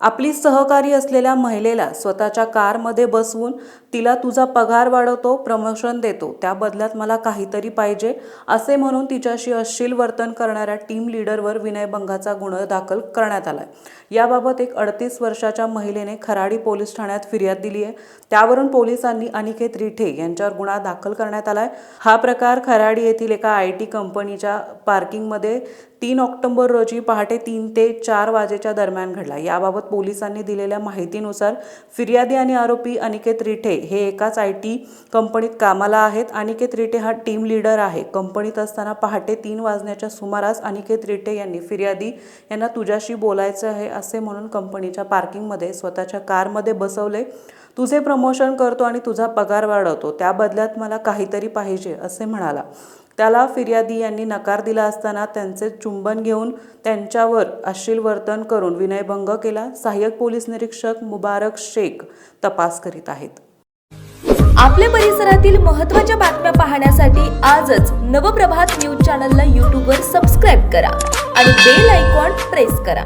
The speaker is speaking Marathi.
आपली सहकारी असलेल्या महिलेला स्वतःच्या कारमध्ये बसवून तिला तुझा पगार वाढवतो प्रमोशन देतो त्या बदल्यात मला काहीतरी पाहिजे असे म्हणून तिच्याशी अश्लील वर्तन करणाऱ्या टीम लीडरवर विनयभंगाचा गुन्हा दाखल करण्यात आलाय. याबाबत एक अडतीस वर्षाच्या महिलेने खराडी पोलीस ठाण्यात फिर्याद दिली आहे. त्यावरून पोलिसांनी अनिकेत रिठे यांच्यावर गुन्हा दाखल करण्यात आला आहे हा प्रकार खराडी येथील एका आय टी कंपनीच्या पार्किंगमध्ये तीन ऑक्टोबर रोजी पहाटे तीन ते चार वाजेच्या दरम्यान घडला. याबाबत याबाबत पोलिसांनी दिलेल्या माहितीनुसार फिर्यादी आणि आरोपी अनिकेत रिठे हे एकाच आय टी कंपनीत कामाला आहेत. अनिकेत रिठे हा टीम लीडर आहे. कंपनीत असताना पहाटे तीन वाजण्याच्या सुमारास अनिकेत रिठे यांनी फिर्यादी यांना तुझ्याशी बोलायचं आहे असे म्हणून कंपनीच्या पार्किंगमध्ये स्वतःच्या कारमध्ये बसवले. तुझे प्रमोशन करतो आणि तुझा पगार वाढवतो. त्या बदल्यात मला काहीतरी पाहिजे असे म्हणाला. त्याला फिर्यादी यांनी नकार दिला असताना त्यांचे चुंबन घेऊन त्यांच्यावर अश्लील वर्तन करून विनयभंग केला. सहाय्यक पोलीस निरीक्षक मुबारक शेख तपास करीत आहेत. आपल्या परिसरातील महत्त्वाच्या बातम्या पाहण्यासाठी आजच नवप्रभात न्यूज चॅनलला यूट्यूबवर सबस्क्राईब करा आणि बेल आयकॉन प्रेस करा.